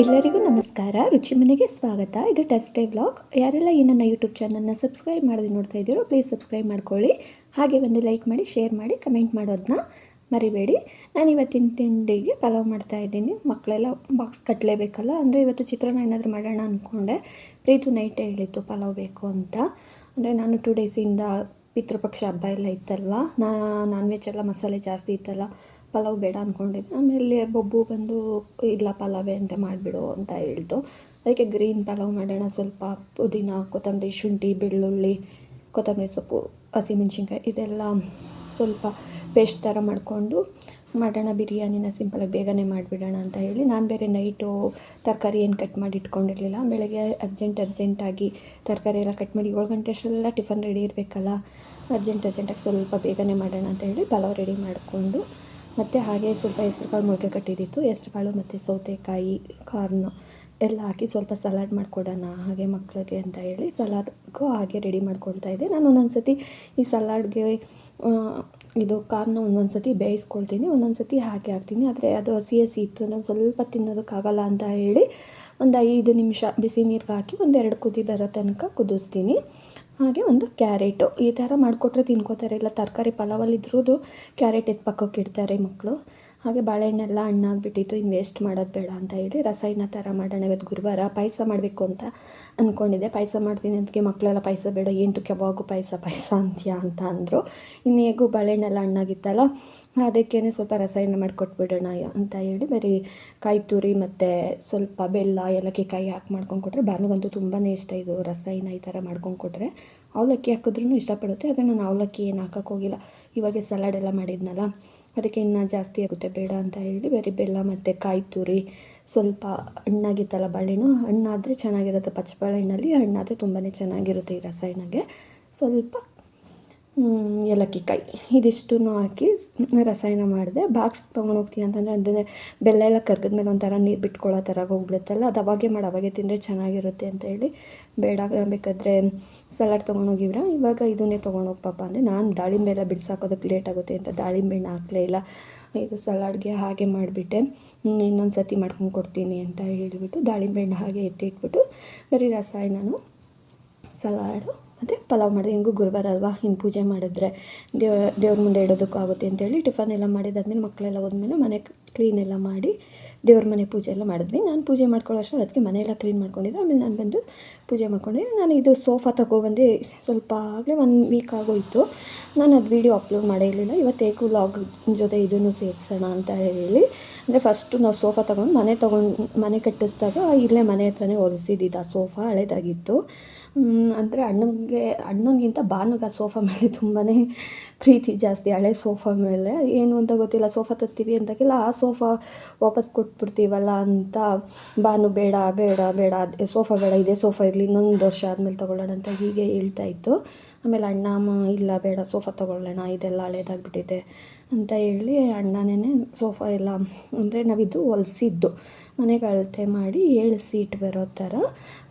ಎಲ್ಲರಿಗೂ ನಮಸ್ಕಾರ. ರುಚಿ ಮನೆಗೆ ಸ್ವಾಗತ. ಇದು ಟೆಸ್ಟ್ ಡೇ ವ್ಲಾಗ್ ಯಾರೆಲ್ಲ ಈ ನನ್ನ ಯೂಟ್ಯೂಬ್ ಚಾನಲ್ನ ಸಬ್ಸ್ಕ್ರೈಬ್ ಮಾಡೋದು ನೋಡ್ತಾ ಇದ್ದೀರೋ ಪ್ಲೀಸ್ ಸಬ್ಸ್ಕ್ರೈಬ್ ಮಾಡ್ಕೊಳ್ಳಿ. ಹಾಗೆ ಒಂದು ಲೈಕ್ ಮಾಡಿ ಶೇರ್ ಮಾಡಿ ಕಮೆಂಟ್ ಮಾಡೋದನ್ನ ಮರಿಬೇಡಿ. ನಾನು ಇವತ್ತಿನ ತಿಂಡಿಗೆ ಪಲಾವ್ ಮಾಡ್ತಾ ಇದ್ದೀನಿ. ಮಕ್ಕಳೆಲ್ಲ ಬಾಕ್ಸ್ ಕಟ್ಟಲೇಬೇಕಲ್ಲ ಅಂದರೆ ಇವತ್ತು ಚಿತ್ರಾನ್ನ ಏನಾದರೂ ಮಾಡೋಣ ಅಂದ್ಕೊಂಡೆ ಪ್ರೀತು ನೈಟ್ ಹೇಳಿತ್ತು ಪಲಾವ್ ಬೇಕು ಅಂತ. ಅಂದರೆ ನಾನು ಟೂ ಡೇಸಿಂದ ಪಿತೃಪಕ್ಷ ಹಬ್ಬ ಎಲ್ಲ ಇತ್ತಲ್ವ? ನಾ ನಾನ್ ವೆಜ್ ಎಲ್ಲ ಮಸಾಲೆ ಜಾಸ್ತಿ ಇತ್ತಲ್ಲ. ಪಲಾವ್ ಬೇಡ ಅಂದ್ಕೊಂಡಿದ್ದೆ ಆಮೇಲೆ ಬೊಬ್ಬು ಬಂದು, ಇಲ್ಲ ಪಲಾವೇ ಅಂತ ಮಾಡಿಬಿಡು ಅಂತ ಹೇಳ್ತು ಅದಕ್ಕೆ ಗ್ರೀನ್ ಪಲಾವ್ ಮಾಡೋಣ, ಸ್ವಲ್ಪ ಪುದೀನ, ಕೊತ್ತಂಬರಿ, ಶುಂಠಿ, ಬೆಳ್ಳುಳ್ಳಿ, ಕೊತ್ತಂಬರಿ ಸೊಪ್ಪು, ಹಸಿಮೆಣ್ಸಿನ್ಕಾಯಿ ಇದೆಲ್ಲ ಸ್ವಲ್ಪ ಪೇಸ್ಟ್ ಥರ ಮಾಡಿಕೊಂಡು, ಮಾಡೋಣ ಬಿರಿಯಾನಿನ ಸಿಂಪಲಾಗಿ ಬೇಗನೆ ಮಾಡಿಬಿಡೋಣ ಅಂತ ಹೇಳಿ, ನಾನು ಬೇರೆ ನೈಟು ತರಕಾರಿ ಏನು ಕಟ್ ಮಾಡಿ ಇಟ್ಕೊಂಡಿರಲಿಲ್ಲ. ಬೆಳಗ್ಗೆ ಅರ್ಜೆಂಟ್ ಅರ್ಜೆಂಟಾಗಿ ತರಕಾರಿ ಎಲ್ಲ ಕಟ್ ಮಾಡಿ, ಏಳು ಗಂಟೆ ಅಷ್ಟೆಲ್ಲ ಟಿಫನ್ ರೆಡಿ ಇರಬೇಕಲ್ಲ, ಅರ್ಜೆಂಟ್ ಅರ್ಜೆಂಟಾಗಿ ಸ್ವಲ್ಪ ಬೇಗನೆ ಮಾಡೋಣ ಅಂತ ಹೇಳಿ ಪಲಾವ್ ರೆಡಿ ಮಾಡಿಕೊಂಡು ಮತ್ತು ಹಾಗೆ ಸ್ವಲ್ಪ ಹೆಸ್ರುಕಾಳು ಮೊಳಕೆ ಕಟ್ಟಿದ್ದಿತ್ತು. ಹೆಸ್ರುಕಾಳು ಮತ್ತು ಸೌತೆಕಾಯಿ, ಕಾರ್ನ್ ಎಲ್ಲ ಹಾಕಿ ಸ್ವಲ್ಪ ಸಲಾಡ್ ಮಾಡಿಕೊಡೋಣ, ಹಾಗೆ ಮಕ್ಕಳಿಗೆ ಅಂತ ಹೇಳಿ ಸಲಾಡ್ಗೂ ಹಾಗೆ ರೆಡಿ ಮಾಡ್ಕೊಳ್ತಾ ಇದ್ದೆ. ನಾನು ಒಂದೊಂದು ಸತಿ ಈ ಸಲಾಡ್ಗೆ ಇದು ಕಾರ್ನ ಒಂದೊಂದು ಸತಿ ಬೇಯಿಸ್ಕೊಳ್ತೀನಿ. ಒಂದೊಂದು ಸತಿ ಹಾಗೆ ಹಾಕ್ತೀನಿ. ಆದರೆ ಅದು ಹಸಿ ಹಸಿ ಇತ್ತು ನಾನು ಸ್ವಲ್ಪ ತಿನ್ನೋದಕ್ಕಾಗಲ್ಲ ಅಂತ ಹೇಳಿ ಒಂದು ಐದು ನಿಮಿಷ ಬಿಸಿ ನೀರಿಗೆ ಹಾಕಿ ಒಂದೆರಡು ಕುದಿ ಬರೋ ತನಕ ಕುದಿಸ್ತೀನಿ. ಹಾಗೆ ಒಂದು ಕ್ಯಾರೆಟು. ಈ ಥರ ಮಾಡಿಕೊಟ್ರೆ ತಿನ್ಕೋತಾರೆ. ಇಲ್ಲ, ತರಕಾರಿ ಪಲಾವಲ್ಲಿ ಇದ್ರೂ ಕ್ಯಾರೆಟ್ ಎತ್ತು ಪಕ್ಕಕ್ಕೆ ಇಡ್ತಾರೆ ಮಕ್ಕಳು ಹಾಗೆ ಬಾಳೆಹಣ್ಣೆಲ್ಲ ಹಣ್ಣಾಗ್ಬಿಟ್ಟಿತ್ತು, ಇನ್ನು ವೇಸ್ಟ್ ಮಾಡೋದು ಬೇಡ ಅಂತ ಹೇಳಿ ರಸಾಯನ ಥರ ಮಾಡೋಣ ಇವತ್ತು ಗುರುವಾರ. ಪಾಯಸ ಮಾಡಬೇಕು ಅಂತ ಅಂದ್ಕೊಂಡಿದ್ದೆ ಪಾಯಸ ಮಾಡ್ತೀನಿ ಅದಕ್ಕೆ ಮಕ್ಕಳೆಲ್ಲ ಪಾಯಸ ಬೇಡ, ಏನು ಯಾವಾಗೂ ಪಾಯಸ ಪಾಯಸ ಅಂತೀಯ ಅಂತ ಅಂದರು. ಇನ್ನು ಹೇಗೂ ಬಾಳೆಹಣ್ಣೆಲ್ಲ ಹಣ್ಣಾಗಿತ್ತಲ್ಲ ಅದಕ್ಕೇ ಸ್ವಲ್ಪ ರಸಾಯನ ಮಾಡಿಕೊಟ್ಬಿಡೋಣ ಅಂತ ಹೇಳಿ ಬರೀ ಕಾಯಿ ತುರಿ ಮತ್ತು ಸ್ವಲ್ಪ ಬೆಲ್ಲ ಏಲಕ್ಕಿ ಕಾಯಿ ಹಾಕಿ ಮಾಡ್ಕೊಂಡು ಕೊಟ್ಟರೆ ಬಾನುಗಂತೂ ತುಂಬಾ ಇಷ್ಟ ಇದು ರಸಾಯನ ಈ ಥರ ಮಾಡ್ಕೊಂಡು ಕೊಟ್ಟರೆ ಅವಲಕ್ಕಿ ಹಾಕಿದ್ರೂ ಇಷ್ಟಪಡುತ್ತೆ, ಆದರೆ ನಾನು ಅವಲಕ್ಕಿ ಏನು ಹಾಕೋಕ್ಕೋಗಿಲ್ಲ ಇವಾಗೆ ಸಲಾಡೆಲ್ಲ ಮಾಡಿದ್ನಲ್ಲ ಅದಕ್ಕೆ ಇನ್ನೂ ಜಾಸ್ತಿ ಆಗುತ್ತೆ. ಬೇಡ ಅಂತ ಹೇಳಿ ಬರೀ ಬೆಲ್ಲ ಮತ್ತು ಕಾಯಿ ತುರಿ, ಸ್ವಲ್ಪ ಹಣ್ಣಾಗಿತ್ತಲ್ಲ ಬಾಳೆಹಣ್ಣು ಹಣ್ಣಾದರೆ ಚೆನ್ನಾಗಿರುತ್ತೆ. ಪಚ್ಚ ಬಾಳೆಹಣ್ಣಲ್ಲಿ ಹಣ್ಣಾದರೆ ತುಂಬಾ ಚೆನ್ನಾಗಿರುತ್ತೆ ಈ ರಸಾಯನಗೆ. ಸ್ವಲ್ಪ ಏಲಕ್ಕಿ ಕಾಯಿ ಇದಿಷ್ಟೂ ಹಾಕಿ ರಸಾಯನ ಮಾಡಿದೆ, ಬಾಕ್ಸ್ ತೊಗೊಂಡೋಗ್ತೀನಿ ಅಂತಂದರೆ ಅಂದರೆ ಬೆಲ್ಲ ಎಲ್ಲ ಮೇಲೆ ಒಂಥರ ನೀರು ಬಿಟ್ಕೊಳ್ಳೋ ಥರ ಹೋಗ್ಬಿಡುತ್ತಲ್ಲ, ಅದು ಅವಾಗೆ ಮಾಡಿ, ಅವಾಗೆ ತಿಂದರೆ ಚೆನ್ನಾಗಿರುತ್ತೆ ಅಂತ ಹೇಳಿ ಬೇಡ, ಬೇಕಾದರೆ ಸಲಾಡ್ ತೊಗೊಂಡೋಗಿವ್ರ ಇವಾಗ ಇದನ್ನೇ ತೊಗೊಂಡೋಗಿ ಪಾಪ ಅಂದರೆ ನಾನು ದಾಳಿಂಬೆ ಎಲ್ಲ ಬಿಡ್ಸಾಕೋದಕ್ಕೆ ಲೇಟ್ ಆಗುತ್ತೆ ಅಂತ ದಾಳಿಂಬೆ ಹಾಕಲೇ ಇಲ್ಲ. ಇದು ಸಲಾಡ್ಗೆ ಹಾಗೆ ಮಾಡಿಬಿಟ್ಟೆ. ಇನ್ನೊಂದು ಸತಿ ಮಾಡ್ಕೊಂಡು ಕೊಡ್ತೀನಿ ಅಂತ ಹೇಳಿಬಿಟ್ಟು ದಾಳಿಂಬೆ ಹಣ್ಣು ಹಾಗೆ ಎತ್ತಿಟ್ಬಿಟ್ಟು ಬರೀ ರಸಾಯನನು ಸಲಾಡು ಮತ್ತು ಪಲಾವ್ ಮಾಡಿದೆ ಹೆಂಗೂ ಗುರುವಾರ ಅಲ್ವಾ? ಹಿಂಗೆ ಪೂಜೆ ಮಾಡಿದ್ರೆ ದೇವ, ದೇವ್ರ ಮುಂದೆ ಇಡೋದಕ್ಕೂ ಆಗುತ್ತೆ ಅಂತೇಳಿ ಟಿಫನ್ ಎಲ್ಲ ಮಾಡಿದಾದ್ಮೇಲೆ ಮಕ್ಕಳೆಲ್ಲ ಹೋದ್ಮೇಲೆ ಮನೆ ಕ್ಲೀನ್ ಎಲ್ಲ ಮಾಡಿ ದೇವ್ರ ಮನೆ ಪೂಜೆ ಎಲ್ಲ ಮಾಡಿದ್ವಿ. ನಾನು ಪೂಜೆ ಮಾಡ್ಕೊಳ್ಳೋ ಅಷ್ಟೇ ಅದಕ್ಕೆ ಮನೆಯೆಲ್ಲ ಕ್ಲೀನ್ ಮಾಡ್ಕೊಂಡಿದ್ದೆ. ಆಮೇಲೆ ನಾನು ಬಂದು ಪೂಜೆ ಮಾಡ್ಕೊಂಡಿದ್ದೆ ನಾನು ಇದು ಸೋಫಾ ತಗೊಬಂದು ಸ್ವಲ್ಪ ಆಗಲೇ ಒನ್ ವೀಕ್ ಆಗೋಯಿತು. ನಾನು ಅದು ವೀಡಿಯೋ ಅಪ್ಲೋಡ್ ಮಾಡೇ ಇರಲಿಲ್ಲ. ಇವತ್ತು ಏಕು ಲಾಗ್ ಜೊತೆ ಇದನ್ನು ಸೇರಿಸೋಣ ಅಂತ ಹೇಳಿ. ಅಂದರೆ ಫಸ್ಟು ನಾವು ಸೋಫಾ ತೊಗೊಂಡು ಮನೆ ತೊಗೊಂಡು ಮನೆ ಕಟ್ಟಿಸಿದಾಗ ಇಲ್ಲೇ ಮನೆ ಹತ್ರನೇ ಹೊಲಿಸಿದ್ದಿದ್ದು ಆ ಸೋಫಾ ಹಳೇದಾಗಿತ್ತು. ಅಂದರೆ ಅಣ್ಣನಿಗೆ ಅಣ್ಣನಿಗಿಂತ ಭಾನುಗೆ ಸೋಫಾ ಮೇಲೆ ತುಂಬಾ ಪ್ರೀತಿ ಜಾಸ್ತಿ. ಹಳೆ ಸೋಫಾ ಮೇಲೆ. ಏನು ಅಂತ ಗೊತ್ತಿಲ್ಲ. ಸೋಫಾ ತತ್ತೀವಿ ಅಂತಕ್ಕೆಲ್ಲ ಆ ಸೋಫಾ ವಾಪಸ್ ಕೊಟ್ಬಿಡ್ತೀವಲ್ಲ ಅಂತ. ಬಾನು ಬೇಡ ಬೇಡ ಬೇಡ. ಅದೇ ಸೋಫಾ ಬೇಡ, ಇದೇ ಸೋಫಾ ಇರಲಿ, ಇನ್ನೊಂದು ವರ್ಷ ಆದಮೇಲೆ ತೊಗೊಳ್ಳೋಣ ಅಂತ ಹೀಗೆ ಹೇಳ್ತಾ ಇತ್ತು. ಆಮೇಲೆ ಅಣ್ಣ ಇಲ್ಲ, ಬೇಡ, ಸೋಫಾ ತೊಗೊಳ್ಳೋಣ, ಇದೆಲ್ಲ ಹಳೇದಾಗ್ಬಿಟ್ಟಿದೆ. ಅಂತ ಹೇಳಿ ಅಣ್ಣನೇ ಸೋಫಾ ಎಲ್ಲ, ಅಂದರೆ ನಾವಿದು ಹೊಲ್ಸಿದ್ದು. ಮನೆಗೆ ಅಳತೆ ಮಾಡಿ ಏಳು ಸೀಟ್ ಬರೋ ಥರ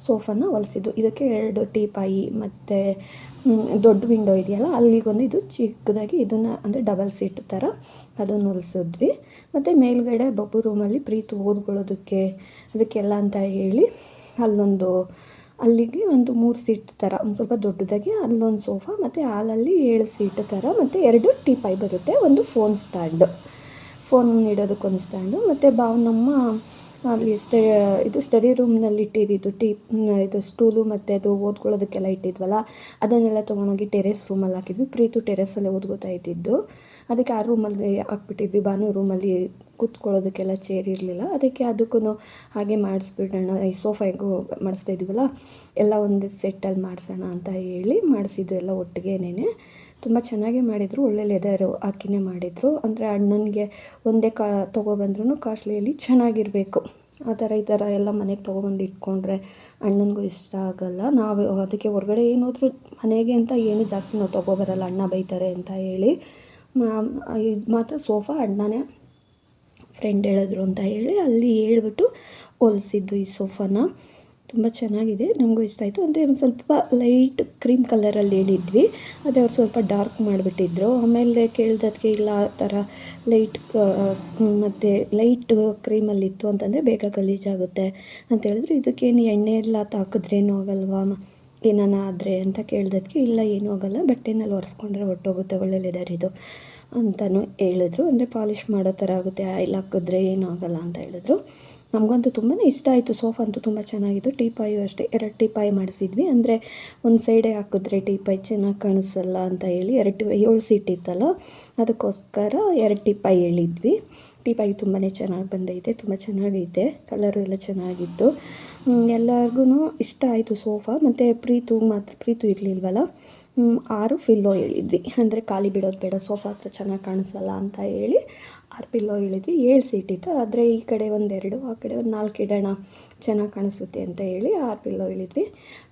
ಸೋಫಾನ ಹೊಲ್ಸಿದ್ದು. ಇದಕ್ಕೆ ಎರಡು ಟೀಪಾಯಿ ಮತ್ತು ದೊಡ್ಡ ವಿಂಡೋ ಇದೆಯಲ್ಲ, ಅಲ್ಲಿಗೊಂದು ಇದು ಚಿಕ್ಕದಾಗಿ ಇದನ್ನು, ಅಂದರೆ ಡಬಲ್ ಸೀಟ್ ಥರ ಅದನ್ನು ಹೊಲಿಸಿದ್ವಿ. ಮತ್ತು ಮೇಲ್ಗಡೆ ಬಬ್ಬು ರೂಮಲ್ಲಿ ಪ್ರೀತು ಓದ್ಕೊಳ್ಳೋದಕ್ಕೆ ಅದಕ್ಕೆಲ್ಲ ಅಂತ ಹೇಳಿ ಅಲ್ಲೊಂದು ಅಲ್ಲಿಗೆ ಒಂದು ಮೂರು ಸೀಟ್ ಥರ, ಒಂದು ಸ್ವಲ್ಪ ದೊಡ್ಡದಾಗಿ ಅಲ್ಲೊಂದು ಸೋಫಾ ಮತ್ತು ಹಾಲಲ್ಲಿ ಏಳು ಸೀಟ್ ಥರ ಮತ್ತು ಎರಡು ಟೀಪಾಯ್ ಬರುತ್ತೆ, ಒಂದು ಫೋನ್ ಸ್ಟ್ಯಾಂಡು. ಫೋನ್ ಇಡೋದಕ್ಕೊಂದು ಸ್ಟ್ಯಾಂಡು. ಮತ್ತು ಭಾವನಮ್ಮ ಅಲ್ಲಿ ಸ್ಟ, ಇದು ಸ್ಟಡಿ ರೂಮ್ನಲ್ಲಿ ಇಟ್ಟಿದ್ದು ಟೀ, ಇದು ಸ್ಟೂಲು ಮತ್ತು ಅದು ಓದ್ಕೊಳ್ಳೋದಕ್ಕೆಲ್ಲ ಇಟ್ಟಿದ್ವಲ್ಲ, ಅದನ್ನೆಲ್ಲ ತೊಗೊಂಡೋಗಿ ಟೆರೆಸ್ ರೂಮಲ್ಲಿ ಹಾಕಿದ್ವಿ. ಪ್ರೀತು ಟೆರೆಸಲ್ಲೇ ಓದ್ಕೋತಾ ಇದ್ದಿದ್ದು. ಅದಕ್ಕೆ ಆ ರೂಮಲ್ಲಿ ಹಾಕ್ಬಿಟ್ಟಿದ್ವಿ. ಬಾನು ರೂಮಲ್ಲಿ ಕೂತ್ಕೊಳ್ಳೋದಕ್ಕೆಲ್ಲ ಚೇರ್ ಇರಲಿಲ್ಲ. ಅದಕ್ಕೆ ಅದಕ್ಕೂ ಹಾಗೆ ಮಾಡಿಸ್ಬಿಡೋಣ, ಈ ಸೋಫಾಗೂ ಮಾಡಿಸ್ತಾ ಇದ್ದೀವಲ್ಲ, ಎಲ್ಲ ಒಂದು ಸೆಟ್ಟಲ್ಲಿ ಮಾಡಿಸೋಣ ಅಂತ ಹೇಳಿ ಮಾಡಿಸಿದ್ದು ಎಲ್ಲ ಒಟ್ಟಿಗೆನೇ ತುಂಬ ಚೆನ್ನಾಗೇ ಮಾಡಿದರು, ಒಳ್ಳೆ ಲೆದರು ಹಾಕಿನೇ ಮಾಡಿದರು. ಅಂದರೆ ಅಣ್ಣನಿಗೆ ಒಂದೇ ಕಾ ತೊಗೊಬಂದ್ರೂ ಕಾಸ್ಟ್ಲಿಯಲ್ಲಿ ಚೆನ್ನಾಗಿರಬೇಕು. ಆ ಥರ ಈ ಥರ ಎಲ್ಲ ಮನೆಗೆ ತೊಗೊಬಂದು ಇಟ್ಕೊಂಡ್ರೆ ಅಣ್ಣನಿಗೂ ಇಷ್ಟ ಆಗೋಲ್ಲ. ನಾವು ಅದಕ್ಕೆ ಹೊರಗಡೆ ಏನಾದರೂ ಮನೆಗೆ ಅಂತ ಏನು ಜಾಸ್ತಿ ನಾವು ತೊಗೊಬರಲ್ಲ, ಅಣ್ಣ ಬೈತಾರೆ ಅಂತ ಹೇಳಿ. ಇದು ಮಾತ್ರ ಸೋಫಾ ಅಣ್ಣನೇ ಫ್ರೆಂಡ್ ಹೇಳಿದ್ರು ಅಂತ ಹೇಳಿ ಅಲ್ಲಿ ಹೇಳ್ಬಿಟ್ಟು ಹೊಲಿಸಿದ್ದು ಈ ಸೋಫಾನ. ತುಂಬ ಚೆನ್ನಾಗಿದೆ, ನಮಗೂ ಇಷ್ಟ ಆಯಿತು. ಅಂದರೆ ಒಂದು ಸ್ವಲ್ಪ ಲೈಟ್ ಕ್ರೀಮ್ ಕಲರಲ್ಲಿ ಹೇಳಿದ್ವಿ, ಆದರೆ ಅವ್ರು ಸ್ವಲ್ಪ ಡಾರ್ಕ್ ಮಾಡಿಬಿಟ್ಟಿದ್ರು. ಆಮೇಲೆ ಕೇಳಿದಕ್ಕೆ ಇಲ್ಲ, ಆ ಥರ ಲೈಟ್ ಮತ್ತು ಲೈಟ್ ಕ್ರೀಮಲ್ಲಿತ್ತು ಅಂತಂದರೆ ಬೇಗ ಗಲೀಜಾಗುತ್ತೆ ಅಂತ ಹೇಳಿದ್ರು. ಇದಕ್ಕೇನು ಎಣ್ಣೆ ಎಲ್ಲ ತಾಕಿದ್ರೇನು ಆಗಲ್ವಾ? ಏನಾನ ಆದರೆ ಅಂತ ಕೇಳಿದಕ್ಕೆ ಇಲ್ಲ, ಏನೂ ಆಗೋಲ್ಲ, ಬಟ್ಟೆನಲ್ಲಿ ಒರೆಸ್ಕೊಂಡ್ರೆ ಹೊಟ್ಟೋಗುತ್ತೆ ಒಳ್ಳೆ ಲೆದರ್ ಇದು ಅಂತಲೂ ಹೇಳಿದ್ರು. ಅಂದರೆ ಪಾಲಿಷ್ ಮಾಡೋ ಥರ ಆಗುತ್ತೆ ಆಯಿಲ್ ಹಾಕಿದ್ರೆ ಏನೂ ಆಗೋಲ್ಲ ಅಂತ ಹೇಳಿದ್ರು. ನಮಗಂತೂ ತುಂಬಾ ಇಷ್ಟ ಆಯಿತು, ಸೋಫಾ ಅಂತೂ ತುಂಬ ಚೆನ್ನಾಗಿತ್ತು. ಟೀಪಾಯು ಅಷ್ಟೇ, ಎರಡು ಟೀಪಾಯಿ ಮಾಡಿಸಿದ್ವಿ. ಅಂದರೆ ಒಂದು ಸೈಡೇ ಹಾಕಿದ್ರೆ ಟೀಪಾಯಿ ಚೆನ್ನಾಗಿ ಕಾಣಿಸಲ್ಲ ಅಂತ ಹೇಳಿ ಎರಡು, ಏಳು ಸೀಟ್ ಇತ್ತಲ್ಲ, ಅದಕ್ಕೋಸ್ಕರ ಎರಡು ಟೀಪಾಯಿ ಹೇಳಿದ್ವಿ. ಟೀಪಾಯಿ ತುಂಬಾ ಚೆನ್ನಾಗಿ ಬಂದೈತೆ, ತುಂಬ ಚೆನ್ನಾಗೈತೆ ಕಲರು ಎಲ್ಲ ಚೆನ್ನಾಗಿತ್ತು. ಎಲ್ಲರಿಗೂ ಇಷ್ಟ ಆಯಿತು ಸೋಫಾ ಮತ್ತು ಪ್ರೀತು ಮಾತ್ರ ಪ್ರೀತು ಇರಲಿಲ್ವಲ್ಲ? ಆರು ಪಿಲ್ಲೋ ಹೇಳಿದ್ವಿ ಅಂದರೆ ಖಾಲಿ ಬಿಡೋದು ಬೇಡ, ಸೋಫಾ ಹತ್ರ ಚೆನ್ನಾಗಿ ಕಾಣಿಸಲ್ಲ ಅಂತ ಹೇಳಿ ಆರು ಪಿಲ್ಲೋ ಹೇಳಿದ್ವಿ ಏಳು ಸೀಟ್ ಇತ್ತು. ಆದರೆ ಈ ಕಡೆ ಒಂದೆರಡು ಆ ಕಡೆ ಒಂದು ನಾಲ್ಕು ಇಡೋಣ, ಚೆನ್ನಾಗಿ ಕಾಣಿಸುತ್ತೆ ಅಂತ ಹೇಳಿ ಆರು ಪಿಲ್ಲೋ ಇಳಿದ್ವಿ.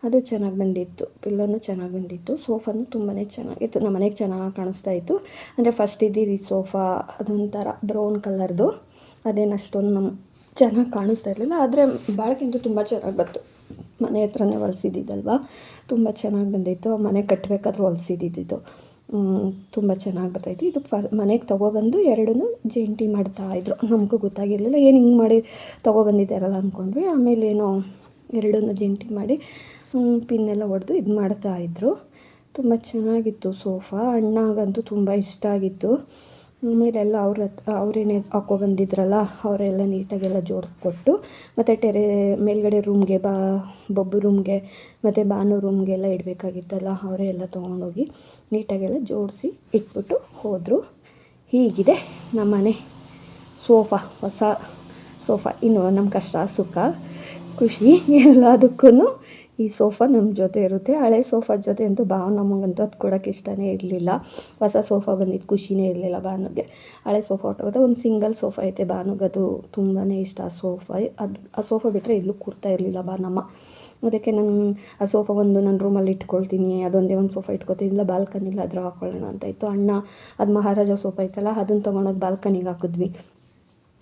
ಅದು ಚೆನ್ನಾಗಿ ಬಂದಿತ್ತು. ಪಿಲ್ಲೋನು ಚೆನ್ನಾಗಿ ಬಂದಿತ್ತು. ಸೋಫಾನು ತುಂಬಾ ಚೆನ್ನಾಗಿತ್ತು. ನಮ್ಮ ಮನೆಗೆ ಚೆನ್ನಾಗಿ ಕಾಣಿಸ್ತಾ ಇತ್ತು. ಅಂದರೆ ಫಸ್ಟ್ ಇದ್ದಿದ್ದು ಸೋಫಾ ಅದೊಂಥರ ಬ್ರೌನ್ ಕಲರ್ದು. ಅದೇನು ಅಷ್ಟೊಂದು ನಮ್ಮ ಚೆನ್ನಾಗಿ ಕಾಣಿಸ್ತಾ ಇರಲಿಲ್ಲ. ಆದರೆ ಬಾಳಿಕೆ ತುಂಬ ಚೆನ್ನಾಗಿ ಬಂತು. ಮನೆ ಹತ್ರನೇ ಹೊಲ್ಸಿದ್ದಿದ್ದಲ್ವ? ತುಂಬ ಚೆನ್ನಾಗಿ ಬಂದಿತ್ತು. ಮನೆ ಕಟ್ಟಬೇಕಾದ್ರೆ ಹೊಲ್ಸಿದ್ದಿದ್ದು. ತುಂಬ ಚೆನ್ನಾಗಿ ಬರ್ತಾಯಿತ್ತು ಇದು ಫ ಮನೆಗೆ ತೊಗೊಬಂದು ಎರಡನ್ನೂ ಜಂಟಿ ಮಾಡ್ತಾಯಿದ್ರು ನಮಗೂ ಗೊತ್ತಾಗಿರಲಿಲ್ಲ. ಏನು ಹಿಂಗೆ ಮಾಡಿ ತೊಗೊಬಂದಿದ್ದಾರಲ್ಲ ಅಂದ್ಕೊಂಡ್ವಿ ಆಮೇಲೆ ಏನೋ ಎರಡನ್ನೂ ಜಂಟಿ ಮಾಡಿ ಪಿನ್ನೆಲ್ಲ ಹೊಡೆದು ಇದು ಮಾಡ್ತಾಯಿದ್ರು ತುಂಬ ಚೆನ್ನಾಗಿತ್ತು ಸೋಫಾ. ಅಣ್ಣಗಂತೂ ತುಂಬ ಇಷ್ಟ ಆಗಿತ್ತು. ಆಮೇಲೆಲ್ಲ ಅವ್ರ ಹತ್ರ ಹಾಕೋ ಬಂದಿದ್ರಲ್ಲ ಅವರೆಲ್ಲ ನೀಟಾಗೆಲ್ಲ ಜೋಡಿಸ್ಕೊಟ್ಟು, ಮತ್ತು ಟೆರೆ ಮೇಲ್ಗಡೆ ರೂಮ್ಗೆ ಬಾ, ಬೊಬ್ಬು ರೂಮ್ಗೆ ಮತ್ತು ಬಾನು ರೂಮ್ಗೆಲ್ಲ ಇಡಬೇಕಾಗಿತ್ತಲ್ಲ, ಅವರೇ ಎಲ್ಲ ತೊಗೊಂಡೋಗಿ ನೀಟಾಗೆಲ್ಲ ಜೋಡಿಸಿ ಇಟ್ಬಿಟ್ಟು ಹೋದರು. ಹೀಗಿದೆ ನಮ್ಮನೆ ಸೋಫಾ, ಹೊಸ ಸೋಫಾ, ಇನ್ನು ನಮ್ಮ ಕಷ್ಟ ಸುಖ, ಖುಷಿ ಎಲ್ಲದಕ್ಕೂ ಈ ಸೋಫಾ ನಮ್ಮ ಜೊತೆ ಇರುತ್ತೆ. ಹಳೆ ಸೋಫಾ ಜೊತೆ ಅಂತೂ ಭಾವ ನಮಗಂತೂ ಅದು ಕೊಡೋಕ್ಕೆ ಇಷ್ಟನೇ ಇರಲಿಲ್ಲ. ಹೊಸ ಸೋಫಾ ಬಂದಿದ್ದು ಖುಷಿನೇ ಇರಲಿಲ್ಲ ಭಾನುಗೆ. ಹಳೆ ಸೋಫಾ ಹೊಟ್ಟೋಗುತ್ತೆ ಒಂದು ಸಿಂಗಲ್ ಸೋಫಾ ಐತೆ ಭಾನುಗದು ತುಂಬಾ ಇಷ್ಟ ಆ ಸೋಫಾ. ಅದು ಆ ಸೋಫಾ ಬಿಟ್ಟರೆ ಎಲ್ಲೂ ಕೂರ್ತಾ ಇರಲಿಲ್ಲ ಭಾನಮ್ಮ. ಅದಕ್ಕೆ ನಾನು ಆ ಸೋಫಾ ಒಂದು ನನ್ನ ರೂಮಲ್ಲಿ ಇಟ್ಕೊಳ್ತೀನಿ. ಅದೊಂದೇ ಒಂದು ಸೋಫಾ ಇಟ್ಕೊತೀನಿ. ಇಲ್ಲ ಬಾಲ್ಕನಿಲ್ಲ ಅದ್ರ ಹಾಕೊಳ್ಳೋಣ ಅಂತ ಇತ್ತು. ಅಣ್ಣ, ಅದು ಮಹಾರಾಜ ಸೋಫಾ ಐತಲ್ಲ ಅದನ್ನು ತೊಗೊಂಡೋಗಿ ಬಾಲ್ಕನಿಗೆ ಹಾಕಿದ್ವಿ.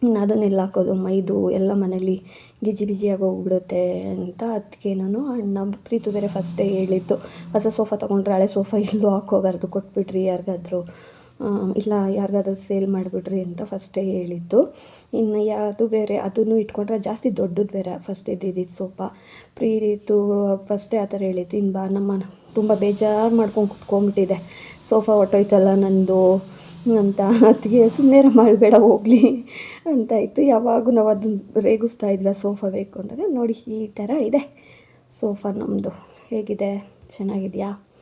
ಇನ್ನು ಅದನ್ನೆಲ್ಲ ಹಾಕೋದು ಮೈದು ಎಲ್ಲ ಮನೇಲಿ ಗಿಜಿ ಬಿಜಿಯಾಗಿ ಹೋಗ್ಬಿಡುತ್ತೆ ಅಂತ ಅದಕ್ಕೆ ನಾನು ಅಣ್ಣ ಪ್ರೀತು ಬೇರೆ ಫಸ್ಟೇ ಹೇಳಿತ್ತು ಹೊಸ ಸೋಫಾ ತೊಗೊಂಡ್ರೆ ಹಳೆ ಸೋಫಾ ಇಲ್ಲೂ ಹಾಕೋಬಾರ್ದು ಕೊಟ್ಬಿಟ್ರಿ ಯಾರಿಗಾದ್ರೂ. ಇಲ್ಲ ಯಾರಿಗಾದ್ರೂ ಸೇಲ್ ಮಾಡಿಬಿಡ್ರಿ ಅಂತ ಫಸ್ಟೇ ಹೇಳಿದ್ದು. ಇನ್ನು ಯಾವುದು ಬೇರೆ, ಅದನ್ನು ಇಟ್ಕೊಂಡ್ರೆ ಜಾಸ್ತಿ ದೊಡ್ಡದು ಬೇರೆ ಫಸ್ಟ್ ಇದ್ದಿದ್ದು ಸೋಫಾ ಪ್ರೀತು ಫಸ್ಟೇ ಆ ಥರ ಹೇಳಿದ್ದು. ಇನ್ನು ಬಾ, ನಮ್ಮ ತುಂಬ ಬೇಜಾರು ಮಾಡ್ಕೊಂಡು ಕುತ್ಕೊಂಡ್ಬಿಟ್ಟಿದೆ ಸೋಫಾ ಹೊಟ್ಟೋಯ್ತಲ್ಲ ನಂದು? ಅಂತ ಅದಕ್ಕೆ ಸುಮ್ಮನೆ ಮಾಡಬೇಡ ಹೋಗಲಿ. ಅಂತ ಇತ್ತು ಯಾವಾಗೂ ನಾವು ಅದನ್ನ ರೇಗಿಸ್ತಾ ಇದ್ವಿ ಸೋಫಾ ಬೇಕು ಅಂದಾಗ. ನೋಡಿ, ಈ ಥರ ಇದೆ ಸೋಫಾ ನಮ್ಮದು ಹೇಗಿದೆ? ಚೆನ್ನಾಗಿದೆಯಾ?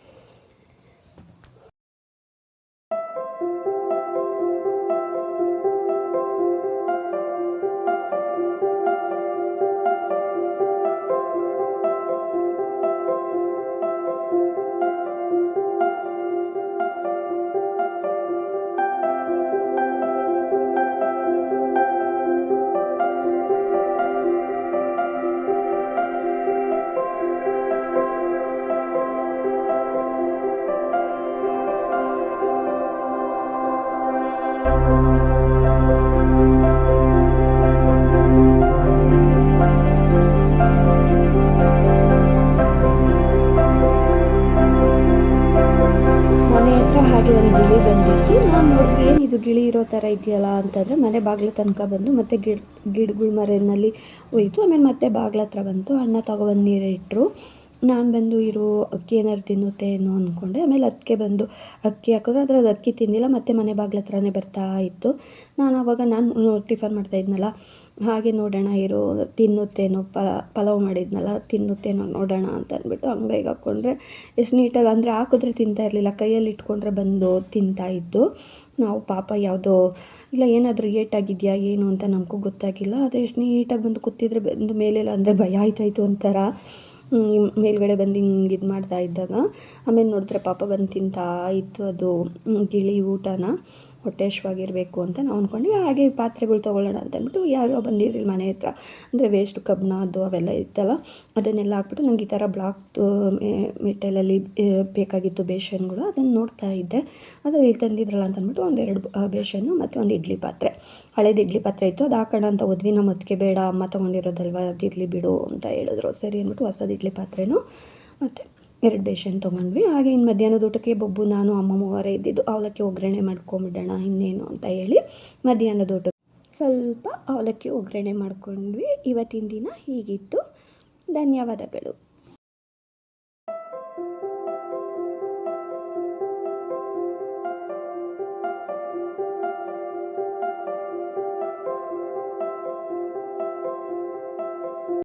ಏನು ನಾನು ನೋಡಿದ್ವಿ ಏನಿದು ಗಿಳಿ ಇರೋ ಥರ ಇದೆಯಲ್ಲ ಅಂತಂದರೆ ಮನೆ ಬಾಗಿಲ ತನಕ ಬಂದು ಮತ್ತೆ ಗಿಡ, ಗಿಡಗಳ ಮರದಲ್ಲಿ ಹೋಯಿತು ಆಮೇಲೆ ಮತ್ತೆ ಬಾಗಿಲ ಹತ್ರ ಬಂತು ಅಣ್ಣ ತಗೊಬಂದು ನೀರು ಇಟ್ಟರು ನಾನು ಬಂದು ಇರು ಅಕ್ಕಿ ಏನಾದ್ರು ತಿನ್ನುತ್ತೆ ಏನೋ ಅಂದ್ಕೊಂಡೆ ಆಮೇಲೆ ಅದಕ್ಕೆ ಬಂದು ಅಕ್ಕಿ ಹಾಕಿದ್ರೆ. ಅದ್ರಲ್ಲಿ ಅಕ್ಕಿ ತಿಂದಿಲ್ಲ ಮತ್ತೆ ಮನೆ ಬಾಗಿಲ ಹತ್ರನೇ ಬರ್ತಾ ಇತ್ತು. ನಾನು ಆವಾಗ ನಾನು ಟಿಫನ್ ಮಾಡ್ತಾಯಿದ್ನಲ್ಲ ಹಾಗೆ ನೋಡೋಣ ಇರು, ತಿನ್ನುತ್ತೇನೋ ಪಲಾವ್ ಮಾಡಿದ್ನಲ್ಲ, ತಿನ್ನುತ್ತೇನೋ ನೋಡೋಣ ಅಂತ ಅಂದ್ಬಿಟ್ಟು ಅಂಗೈಗೆ ಹಾಕ್ಕೊಂಡ್ರೆ ಎಷ್ಟು ನೀಟಾಗಿ, ಅಂದರೆ ಹಾಕಿದ್ರೆ ತಿಂತಾ ಇರಲಿಲ್ಲ. ಕೈಯಲ್ಲಿ ಇಟ್ಕೊಂಡ್ರೆ ಬಂದು ತಿಂತಾ ಇದ್ದು ನಾವು ಪಾಪ ಯಾವುದೋ, ಇಲ್ಲ ಏನಾದರೂ ಏಟಾಗಿದೆಯಾ ಏನು ಅಂತ ನಮಗೂ ಗೊತ್ತಾಗಿಲ್ಲ. ಆದರೆ ಎಷ್ಟು ನೀಟಾಗಿ ಬಂದು ಕೂತಿದ್ರೆ ಬಂದು ಮೇಲೆಲ್ಲ ಅಂದರೆ ಭಯ ಆಯ್ತಾಯಿತು ಒಂಥರ. ಮೇಲ್ಗಡೆ ಬಂದು ಹಿಂಗೆ ಇದು ಮಾಡ್ತಾ ಇದ್ದಾಗ, ಆಮೇಲೆ ನೋಡಿದ್ರೆ ಪಾಪ ಬಂದು ತಿಂತಾ ಇತ್ತು ಅದು ಗಿಳಿ ಊಟನ. ಹೊಟ್ಟೆಶ್ವಾಗಿರಬೇಕು ಅಂತ ನಾವು ಅಂದ್ಕೊಂಡ್ವಿ ಹಾಗೆ ಪಾತ್ರೆಗಳು ತೊಗೊಳ್ಳೋಣ ಅಂತ ಅಂದ್ಬಿಟ್ಟು ಯಾರೋ ಬಂದಿರಲಿಲ್ಲ ಮನೆ ಹತ್ರ. ಅಂದರೆ ವೇಸ್ಟ್ ಕಬ್ಬಿಣ ಅದು ಅವೆಲ್ಲ ಇತ್ತಲ್ಲ, ಅದನ್ನೆಲ್ಲ ಹಾಕ್ಬಿಟ್ಟು ನಂಗೆ ಈ ಥರ ಬ್ಲಾಕ್ ಮೆಟಲಲ್ಲಿ ಬೇಕಾಗಿತ್ತು ಬೇಷನ್ಗಳು ಅದನ್ನು ನೋಡ್ತಾ ಇದ್ದೆ. ಅದು ಇಲ್ಲಿ ತಂದಿದ್ರಲ್ಲ ಅಂತ ಅಂದ್ಬಿಟ್ಟು ಒಂದೆರಡು ಬೇಷನ್ನು ಮತ್ತು ಒಂದು ಇಡ್ಲಿ ಪಾತ್ರೆ. ಹಳೇದು ಇಡ್ಲಿ ಪಾತ್ರೆ ಇತ್ತು. ಅದು ಹಾಕೋಣ ಅಂತ ಹೋದ್ವಿ. ನಮ್ಮ ಬೇಡ, ಅಮ್ಮ ತೊಗೊಂಡಿರೋದಲ್ವ ಇಡ್ಲಿ ಬಿಡು ಅಂತ ಹೇಳಿದ್ರು. ಸರಿ ಅಂದ್ಬಿಟ್ಟು ಹೊಸದು ಇಡ್ಲಿ ಪಾತ್ರೆನೂ ಮತ್ತು ಎರಡು ಬೇಷನ್ ತೊಗೊಂಡ್ವಿ. ಹಾಗೆ ಇನ್ನು ಮಧ್ಯಾಹ್ನದ ಊಟಕ್ಕೆ ಬೊಬ್ಬು, ನಾನು, ಅಮ್ಮ ಮೂವರೇ ಇದ್ದಿದ್ದು, ಅವಲಕ್ಕಿ ಒಗ್ಗರಣೆ ಮಾಡ್ಕೊಂಬಿಡೋಣ, ಇನ್ನೇನು ಅಂತ ಹೇಳಿ ಮಧ್ಯಾಹ್ನದ ಊಟ. ಸ್ವಲ್ಪ ಅವಲಕ್ಕಿ ಒಗ್ಗರಣೆ ಮಾಡ್ಕೊಂಡ್ವಿ. ಇವತ್ತಿನ ದಿನ ಹೀಗಿತ್ತು. ಧನ್ಯವಾದಗಳು.